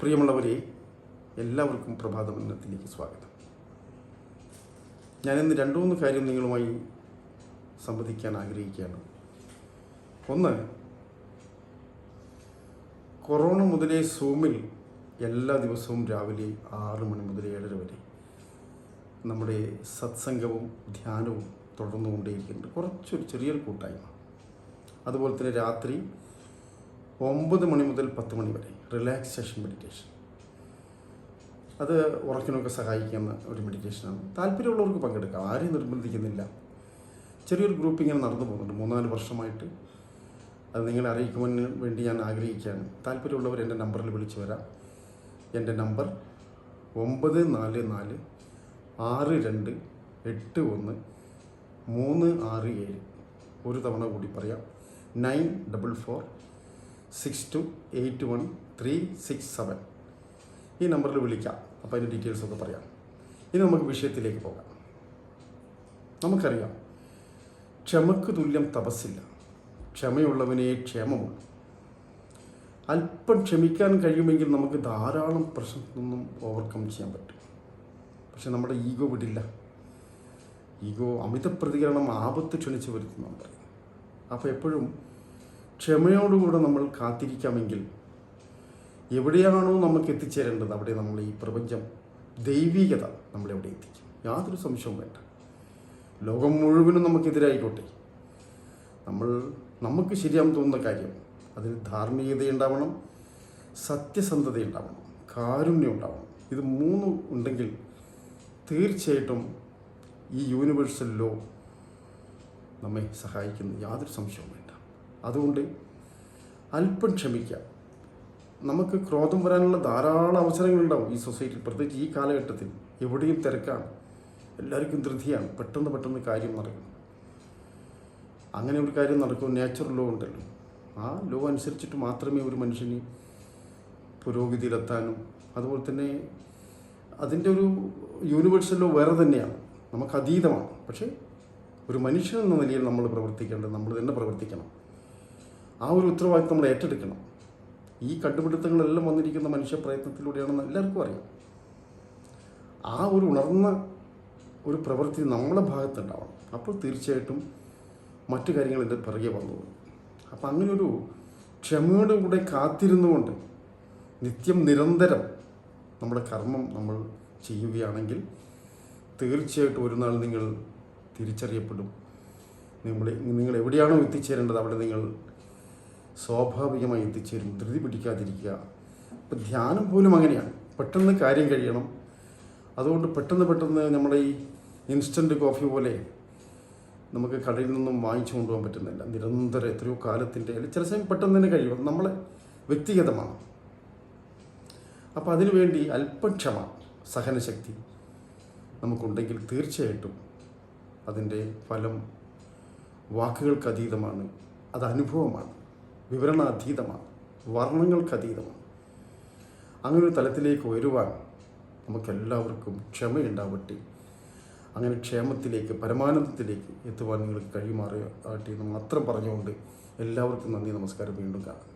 പ്രിയമുള്ളവരെ എല്ലാവർക്കും പ്രഭാതമന്നത്തിലേക്ക് സ്വാഗതം. ഞാനിന്ന് രണ്ടു മൂന്ന് കാര്യം നിങ്ങളുമായി സംവദിക്കാൻ ആഗ്രഹിക്കുകയാണ്. ഒന്ന് കൊറോണ മുതലേ സൂമിൽ എല്ലാ ദിവസവും രാവിലെ ആറ് മണി മുതൽ ഏഴര വരെ നമ്മുടെ സത്സംഗവും ധ്യാനവും തുടർന്നുകൊണ്ടേയിരിക്കുന്നുണ്ട് കുറച്ചൊരു ചെറിയൊരു കൂട്ടായ്മ. അതുപോലെ തന്നെ രാത്രി ഒമ്പത് മണി മുതൽ പത്ത് മണി വരെ റിലാക്സേഷൻ മെഡിറ്റേഷൻ അത് ഉറക്കിനൊക്കെ സഹായിക്കുന്ന ഒരു മെഡിറ്റേഷനാണ് താല്പര്യമുള്ളവർക്ക് പങ്കെടുക്കാം. ആരെയും നിർബന്ധിക്കുന്നില്ല. ചെറിയൊരു ഗ്രൂപ്പ് ഇങ്ങനെ നടന്നു പോകുന്നുണ്ട്. മൂന്നാൽ വർഷമായിട്ട്. അത് നിങ്ങളെ അറിയിക്കുവാൻ വേണ്ടി ഞാൻ ആഗ്രഹിക്കുകയാണ്. താല്പര്യമുള്ളവർ എന്റെ നമ്പറിൽ വിളിച്ചു വരാം. എന്റെ നമ്പർ ഒമ്പത് നാല് നാല് ആറ് രണ്ട് എട്ട് ഒന്ന് മൂന്ന് ആറ് ഏഴ്. ഒരു തവണ കൂടി പറയാം. Nine double four six two eight one three six seven ഈ നമ്പറിൽ വിളിക്കാം. അപ്പോൾ അതിന്റെ ഡീറ്റെയിൽസ് ഒക്കെ പറയാം. ഇനി നമുക്ക് വിഷയത്തിലേക്ക് പോകാം. നമുക്കറിയാം. ക്ഷമക്ക് തുല്യം തപസ്സില്ല. ക്ഷമയുള്ളവനെ ക്ഷേമമുള്ളൂ അല്പം ക്ഷമിക്കാൻ കഴിയുമെങ്കിൽ നമുക്ക് ധാരാളം പ്രശ്നത്തൊന്നും ഓവർകം ചെയ്യാൻ പറ്റും. പക്ഷെ നമ്മുടെ ഈഗോ വിടില്ല. ഈഗോ അമിത പ്രതികരണം ആപത്ത് ക്ഷണിച്ച് വരുത്തുന്നുണ്ട്. അപ്പോൾ എപ്പോഴും ക്ഷമയോടുകൂടെ നമ്മൾ കാത്തിരിക്കാമെങ്കിൽ എവിടെയാണോ നമുക്ക് എത്തിച്ചേരേണ്ടത് അവിടെ നമ്മൾ ഈ പ്രപഞ്ചം ദൈവികത നമ്മളെവിടെ എത്തിക്കും. യാതൊരു സംശയവും വേണ്ട. ലോകം മുഴുവനും നമുക്കെതിരായിക്കോട്ടെ. നമ്മൾ നമുക്ക് ശരിയാകും തോന്നുന്ന കാര്യം അതിൽ ധാർമ്മികത ഉണ്ടാവണം സത്യസന്ധത ഉണ്ടാവണം കാരുണ്യം ഉണ്ടാവണം ഇത് മൂന്ന് ഉണ്ടെങ്കിൽ തീർച്ചയായിട്ടും ഈ യൂണിവേഴ്സൽ ലോ നമ്മെ സഹായിക്കുന്ന. യാതൊരു സംശയവും അതുകൊണ്ട് അല്പം ക്ഷമിക്കാം. നമുക്ക് ക്രോധം വരാനുള്ള ധാരാളം അവസരങ്ങളുണ്ടാവും ഈ സൊസൈറ്റിയിൽ. പ്രത്യേകിച്ച് ഈ കാലഘട്ടത്തിൽ എവിടെയും തിരക്കാണ്. എല്ലാവർക്കും ധൃതിയാണ്. പെട്ടെന്ന് പെട്ടെന്ന് കാര്യം നടക്കും. അങ്ങനെ ഒരു കാര്യം നടക്കും നാച്ചുറൽ ലോ ഉണ്ടല്ലോ. ആ ലോ അനുസരിച്ചിട്ട് മാത്രമേ ഒരു മനുഷ്യന് പുരോഗതിയിലെത്താനും അതുപോലെ തന്നെ അതിന്റെ ഒരു യൂണിവേഴ്സൽ ലോ വേറെ തന്നെയാണ്. നമുക്ക് അതീതമാണ്. പക്ഷേ ഒരു മനുഷ്യൻ എന്ന നിലയിൽ നമ്മൾ പ്രവർത്തിക്കേണ്ടത് നമ്മൾ തന്നെ പ്രവർത്തിക്കണം. ആ ഒരു ഉത്തരവാദിത്വം നമ്മൾ ഏറ്റെടുക്കണം. ഈ കണ്ടുപിടുത്തങ്ങളെല്ലാം വന്നിരിക്കുന്ന മനുഷ്യ പ്രയത്നത്തിലൂടെയാണെന്ന് എല്ലാവർക്കും അറിയാം. ആ ഒരു ഉണർന്ന ഒരു പ്രവൃത്തി നമ്മളെ ഭാഗത്തുണ്ടാവണം. അപ്പോൾ തീർച്ചയായിട്ടും മറ്റു കാര്യങ്ങൾ എന്റെ പിറകെ വന്നു അപ്പം ക്ഷമയുടെ ക്ഷമയോടെ കൂടെ കാത്തിരുന്നുകൊണ്ട് നിത്യം നിരന്തരം നമ്മുടെ കർമ്മം നമ്മൾ ചെയ്യുകയാണെങ്കിൽ തീർച്ചയായിട്ടും ഒരു നാൾ നിങ്ങൾ തിരിച്ചറിയപ്പെടും. നിങ്ങൾ നിങ്ങൾ എവിടെയാണോ എത്തിച്ചേരേണ്ടത് അവിടെ നിങ്ങൾ സ്വാഭാവികമായി എത്തിച്ചേരും. ധൃതി പിടിക്കാതിരിക്കുക. ഇപ്പം ധ്യാനം പോലും അങ്ങനെയാണ്. പെട്ടെന്ന് കാര്യം കഴിയണം. അതുകൊണ്ട് പെട്ടെന്ന് പെട്ടെന്ന് നമ്മുടെ ഈ ഇൻസ്റ്റന്റ് കോഫി പോലെ നമുക്ക് കടയിൽ നിന്നും വാങ്ങിച്ചു കൊണ്ടുപോകാൻ പറ്റുന്നില്ല. നിരന്തരം എത്രയോ കാലത്തിന്റെ ചില സമയം പെട്ടെന്ന് തന്നെ കഴിയും. നമ്മൾ വ്യക്തിഗതമാണ്. അപ്പോൾ അതിനുവേണ്ടി അല്പക്ഷമ സഹനശക്തി നമുക്കുണ്ടെങ്കിൽ തീർച്ചയായിട്ടും അതിന്റെ ഫലം വാക്കുകൾക്ക് അതീതമാണ്. അത് അനുഭവമാണ്. വിവരണാതീതമാണ് വർണങ്ങൾക്കതീതമാണ്. അങ്ങനെ ഒരു തലത്തിലേക്ക് ഉയരുവാൻ നമുക്കെല്ലാവർക്കും ക്ഷമയുണ്ടാവട്ടെ. അങ്ങനെ ക്ഷേമത്തിലേക്ക് പരമാനന്ദത്തിലേക്ക് എത്തുവാൻ നിങ്ങൾക്ക് കഴിയുമാറിയാട്ടെ എന്ന് മാത്രം പറഞ്ഞുകൊണ്ട് എല്ലാവർക്കും നന്ദി നമസ്കാരം. വീണ്ടും കാണാം.